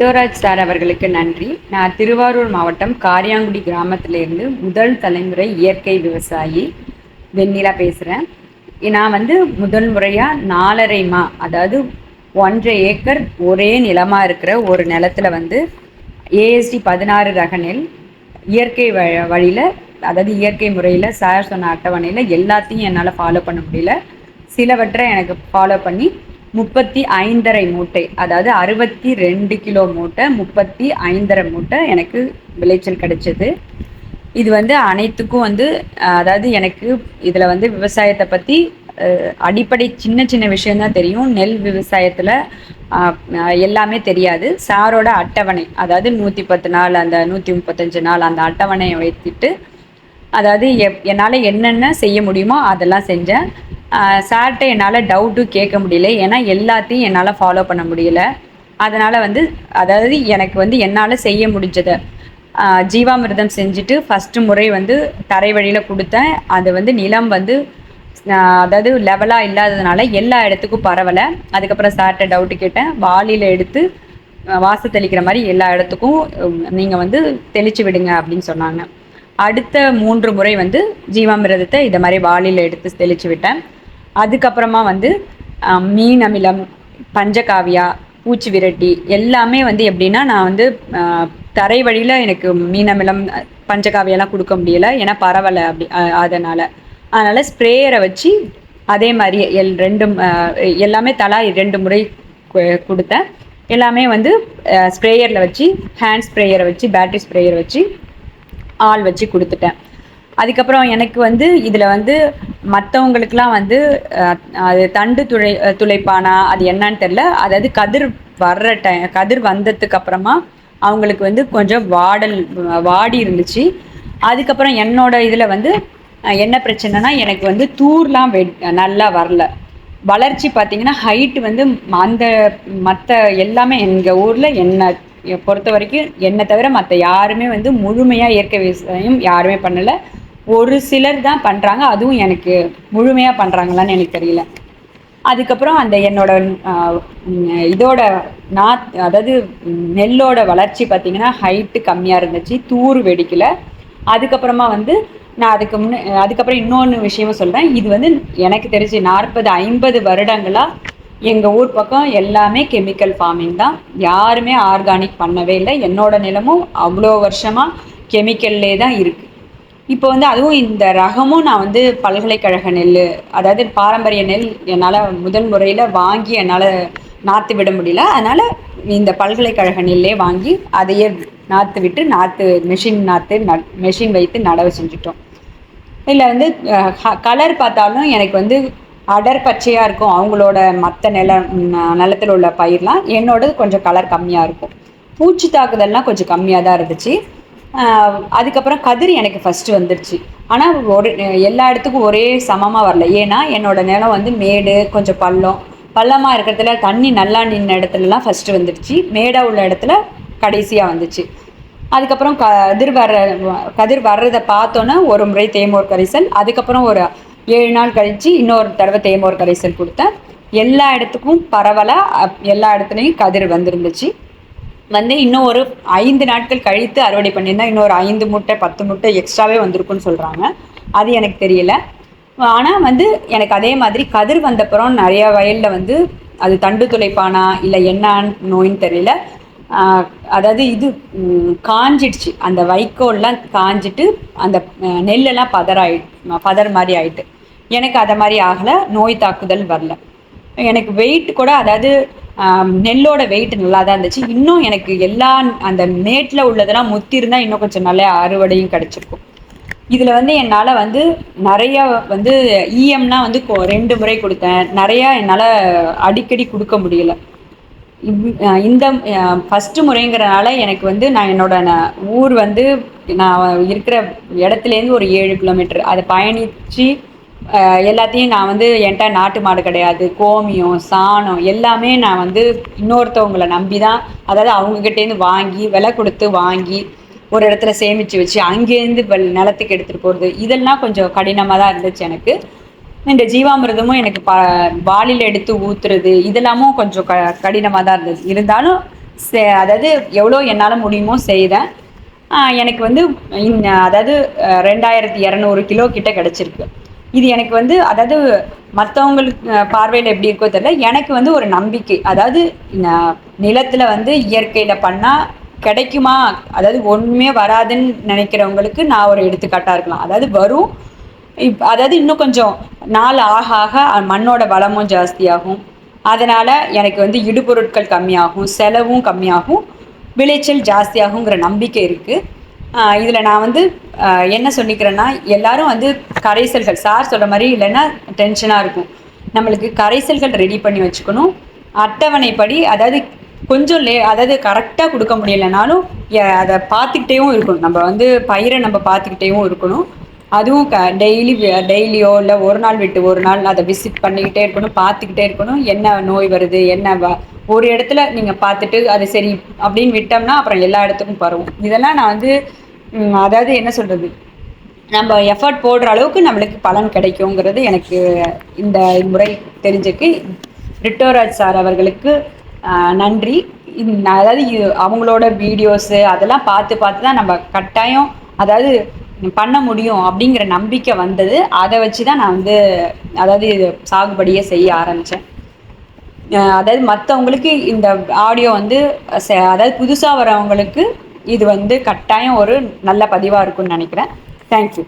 Shivraj sir அவர்களுக்கு நன்றி. நான் திருவாரூர் மாவட்டம் காரியாங்குடி கிராமத்திலேருந்து முதல் தலைமுறை இயற்கை விவசாயி வெண்ணிலா பேசுகிறேன் நான் வந்து முதல் முறையாக நாலரை மா அதாவது ஒன்றரை ஏக்கர் ஒரே நிலமாக இருக்கிற ஒரு நிலத்துல வந்து ஏஎஸ்டி பதினாறு ரக நெல் இயற்கை வ வழியில் அதாவது இயற்கை முறையில் சார் சொன்ன அட்டவணையில் எல்லாத்தையும் என்னால் ஃபாலோ பண்ண முடியல. சிலவற்றை எனக்கு ஃபாலோ பண்ணி முப்பத்தி ஐந்தரை மூட்டை அதாவது அறுபத்தி ரெண்டு கிலோ மூட்டை முப்பத்தி ஐந்தரை மூட்டை எனக்கு விளைச்சல் கிடைச்சது. இது வந்து அனைத்துக்கும் வந்து அதாவது எனக்கு இதில் வந்து விவசாயத்தை பற்றி அடிப்படை சின்ன சின்ன விஷயம்தான் தெரியும். நெல் விவசாயத்தில் எல்லாமே தெரியாது. சாரோட அட்டவணை அதாவது நூற்றி பத்து நாள் அந்த நூற்றி முப்பத்தஞ்சு நாள் அந்த அட்டவணையை வைத்துட்டு அதாவது எப் என்னால் என்னென்ன செய்ய முடியுமோ அதெல்லாம் செஞ்சேன். சார்கிட்ட என்னால் டவுட்டும் கேட்க முடியல. ஏன்னா எல்லாத்தையும் என்னால் ஃபாலோ பண்ண முடியல. அதனால் வந்து அதாவது எனக்கு வந்து என்னால் செய்ய முடிஞ்சதை ஜீவாமிரதம் ஜீவாமிர்தம் செஞ்சுட்டு ஃபஸ்ட்டு முறை வந்து தரை வழியில் கொடுத்தேன். அது வந்து நிலம் வந்து அதாவது லெவலாக இல்லாததுனால எல்லா இடத்துக்கும் பரவலை. அதுக்கப்புறம் சார்கிட்ட டவுட்டு கேட்டேன். வாளியில் எடுத்து ஆஹ் வாச தெளிக்கிற மாதிரி எல்லா இடத்துக்கும் நீங்கள் வந்து தெளித்து விடுங்க அப்படின்னு சொன்னாங்க. அடுத்த மூன்று முறை வந்து ஜீவாமிரதத்தை இதை மாதிரி வாளியில் எடுத்து தெளித்து விட்டேன். அதுக்கப்புறமா வந்து மீன் அமிலம் பஞ்சகாவியா பூச்சி விரட்டி எல்லாமே வந்து எப்படின்னா நான் வந்து தரை வழியில் எனக்கு மீன் அமிலம் பஞ்சகாவியெல்லாம் கொடுக்க முடியலை. ஏன்னா பரவலை அப்படி அதனால். அதனால் ஸ்ப்ரேயரை வச்சு அதே மாதிரி எல் ரெண்டு எல்லாமே தலா ரெண்டு முறை கொடுத்தேன். எல்லாமே வந்து ஸ்ப்ரேயரில் வச்சு ஹேண்ட் ஸ்ப்ரேயரை வச்சு பேட்டரி ஸ்ப்ரேயரை வச்சு ஆள் வச்சு கொடுத்துட்டேன். அதுக்கப்புறம் எனக்கு வந்து இதில் வந்து மற்றவங்களுக்குலாம் வந்து அது தண்டு துளை துளைப்பானா அது என்னன்னு தெரில அதாவது கதிர் வர்ற டைம் கதிர் வந்ததுக்கு அப்புறமா அவங்களுக்கு வந்து கொஞ்சம் வாடல் வாடி இருந்துச்சு. அதுக்கப்புறம் என்னோட இதில் வந்து என்ன பிரச்சனைனா எனக்கு வந்து தூர்லாம் வெ நல்லா வரல. வளர்ச்சி பார்த்தீங்கன்னா ஹைட்டு வந்து அந்த மற்ற எல்லாமே எங்கள் ஊரில் என்னை பொறுத்த வரைக்கும் என்னை தவிர மற்ற யாருமே வந்து முழுமையாக இயற்கை விவசாயம் யாருமே பண்ணலை. ஒரு சிலர் தான் பண்ணுறாங்க அதுவும் எனக்கு முழுமையாக பண்ணுறாங்களான்னு எனக்கு தெரியல. அதுக்கப்புறம் அந்த என்னோட இதோட நாத் அதாவது நெல்லோட வளர்ச்சி பார்த்தீங்கன்னா ஹைட்டு கம்மியாக இருந்துச்சு. தூர் வெடிக்கல. அதுக்கப்புறமா வந்து நான் அதுக்கு முன்னே அதுக்கப்புறம் இன்னொன்று விஷயமும் சொல்கிறேன் இது வந்து எனக்கு தெரிஞ்சு நாற்பது ஐம்பது வருடங்களாக எங்கள் ஊர் பக்கம் எல்லாமே கெமிக்கல் ஃபார்மிங் தான். யாருமே ஆர்கானிக் பண்ணவே இல்லை. என்னோட நிலமும் அவ்வளோ வருஷமாக கெமிக்கல்லே தான் இருக்குது இப்போ வந்து அதுவும் இந்த ரகமும் நான் வந்து பல்கலைக்கழக நெல் அதாவது பாரம்பரிய நெல் என்னால் முதல் முறையில் வாங்கி என்னால் நாற்று விட முடியல. அதனால் இந்த பல்கலைக்கழக நெல்லே வாங்கி அதையே நாற்று விட்டு நாற்று மெஷின் நாற்று நட் மெஷின் வைத்து நடவு செஞ்சுட்டோம். இதில் வந்து கலர் பார்த்தாலும் எனக்கு வந்து அடர் பச்சையாக இருக்கும். அவங்களோட மற்ற நில நிலத்தில் உள்ள பயிர்லாம் என்னோடது கொஞ்சம் கலர் கம்மியாக இருக்கும். பூச்சி தாக்குதல்லாம் கொஞ்சம் கம்மியாக தான் இருந்துச்சு. அதுக்கப்புறம் கதிர் எனக்கு ஃபஸ்ட்டு வந்துடுச்சு ஆனால் ஒரு எல்லா இடத்துக்கும் ஒரே சமமாக வரல. ஏன்னா என்னோடய நிலம் வந்து மேடு கொஞ்சம் பள்ளம். பள்ளமாக இருக்கிறதுல தண்ணி நல்லா நின்ன இடத்துலலாம் ஃபஸ்ட்டு வந்துடுச்சு மேடாக உள்ள இடத்துல கடைசியாக வந்துச்சு. அதுக்கப்புறம் கதிர் வர்ற கதிர் வர்றதை பார்த்தோன்னே ஒரு முறை தேமோர் கரைசல். அதுக்கப்புறம் ஒரு ஏழு நாள் கழித்து இன்னொரு தடவை தேமோர் கரைசல் கொடுத்தேன். எல்லா இடத்துக்கும் பரவலாக எல்லா இடத்துலையும் கதிர் வந்துருந்துச்சு. வந்து இன்னும் ஒரு ஐந்து நாட்கள் கழித்து அறுவடை பண்ணியிருந்தா இன்னொரு ஐந்து முட்டை பத்து முட்டை எக்ஸ்ட்ராவே வந்திருக்குன்னு சொல்கிறாங்க அது எனக்கு தெரியல. ஆனால் வந்து எனக்கு அதே மாதிரி கதிர் வந்தப்புறம் நிறைய வயலில் வந்து அது தண்டு துளைப்பானா இல்லை என்னான்னு நோயின்னு தெரியல. அதாவது இது காஞ்சிடுச்சு. அந்த வைக்கோல்லாம் காஞ்சிட்டு அந்த நெல்லெல்லாம் பதறாயி பதர் மாதிரி ஆயிட்டு. எனக்கு அதை மாதிரி ஆகலை. நோய் தாக்குதல் வரல. எனக்கு வெயிட் கூட அதாவது நெல்லோட வெயிட் நல்லா தான் இருந்துச்சு. இன்னும் எனக்கு எல்லா அந்த மேட்டில் உள்ளதெல்லாம் முத்தி இருந்தால் இன்னும் கொஞ்சம் நல்ல அறுவடையும் கிடச்சிருக்கும். இதில் வந்து என்னால் வந்து நிறைய வந்து இஎம்னா வந்து கொ- ரெண்டு முறை கொடுத்தேன். நிறையா என்னால் அடிக்கடி கொடுக்க முடியல. இவ்- இந்த ஃபஸ்ட்டு முறைங்கிறனால எனக்கு வந்து நான் என்னோட ந- ஊர் வந்து நான் இருக்கிற இடத்துலேருந்து ஒரு ஏழு கிலோமீட்டர் அதை பயணித்து எல்லாத்தையும் நான் வந்து என்கிட்ட நாட்டு மாடு கிடையாது. கோமியம் சாணம் எல்லாமே நான் வந்து இன்னொருத்தவங்களை நம்பி தான் அதாவது அவங்கக்கிட்டேருந்து வாங்கி விலை கொடுத்து வாங்கி ஒரு இடத்துல சேமித்து வச்சு அங்கேருந்து இப்போ நிலத்துக்கு எடுத்துகிட்டு போகிறது இதெல்லாம் கொஞ்சம் கடினமாக தான் இருந்துச்சு எனக்கு. இந்த ஜீவாமிரதமும் எனக்கு ப பாலியில் எடுத்து ஊத்துறது இதெல்லாமும் கொஞ்சம் க கடினமாக தான் இருந்தது இருந்தாலும் சே அதாவது எவ்வளோ என்னால் முடியுமோ செய்தேன். எனக்கு வந்து அதாவது ரெண்டாயிரத்தி இரநூறு கிலோ கிட்ட கிடச்சிருக்கு. இது எனக்கு வந்து அதாவது மற்றவங்களுக்கு பார்வையில் எப்படி இருக்கோ தெரியல. எனக்கு வந்து ஒரு நம்பிக்கை. அதாவது ந- வந்து இயற்கையில் பண்ணால் கிடைக்குமா? அதாவது ஒன்றுமே வராதுன்னு நினைக்கிறவங்களுக்கு நான் ஒரு எடுத்துக்காட்டாக இருக்கலாம். அதாவது வரும். இப் அதாவது இன்னும் கொஞ்சம் நாள் ஆக ஆக மண்ணோட வளமும் ஜாஸ்தியாகும். அதனால் எனக்கு வந்து இடுபொருட்கள் கம்மியாகும் செலவும் கம்மியாகும் விளைச்சல் ஜாஸ்தியாகுங்கிற நம்பிக்கை இருக்குது இதில் நான் வந்து என்ன சொல்லிக்கிறேன்னா எல்லாரும் வந்து கரைசல்கள். சார் சொல்கிற மாதிரி இல்லைன்னா டென்ஷனாக இருக்கும். நம்மளுக்கு கரைசல்கள் ரெடி பண்ணி வச்சுக்கணும். அட்டவணைப்படி அதாவது கொஞ்சம் லே அதாவது கரெக்டாக கொடுக்க முடியலைனாலும் அதை பார்த்துக்கிட்டேவும் இருக்கணும். நம்ம வந்து பயிரை நம்ம பார்த்துக்கிட்டேவும் இருக்கணும். அதுவும் க டெய்லி டெய்லியோ இல்லை ஒரு நாள் விட்டு ஒரு நாள் அதை விசிட் பண்ணிக்கிட்டே இருக்கணும் பார்த்துக்கிட்டே இருக்கணும். என்ன நோய் வருது என்ன வ ஒரு இடத்துல நீங்கள் பார்த்துட்டு அது சரி அப்படின்னு விட்டோம்னா அப்புறம் எல்லா இடத்துக்கும் பரவும். இதெல்லாம் நான் வந்து அதாவது என்ன சொல்கிறது நம்ம எஃபர்ட் போடுற அளவுக்கு நம்மளுக்கு பலன் கிடைக்குங்கிறது எனக்கு இந்த முறை தெரிஞ்சுக்கு ரிட்டோராஜ் சார் அவர்களுக்கு நன்றி. அதாவது அவங்களோட வீடியோஸு அதெல்லாம் பார்த்து பார்த்து தான் நம்ம கட்டாயம் அதாவது பண்ண முடியும் அப்படிங்கிற நம்பிக்கை வந்தது. அதை வச்சு தான் நான் வந்து அதாவது இது சாகுபடியே செய்ய ஆரம்பித்தேன் அதாவது மற்றவங்களுக்கு இந்த ஆடியோ வந்து அதாவது புதுசாக வரவங்களுக்கு இது வந்து கட்டாயம் ஒரு நல்ல பதிவாக இருக்கும்னு நினைக்கிறேன். தேங்க்யூ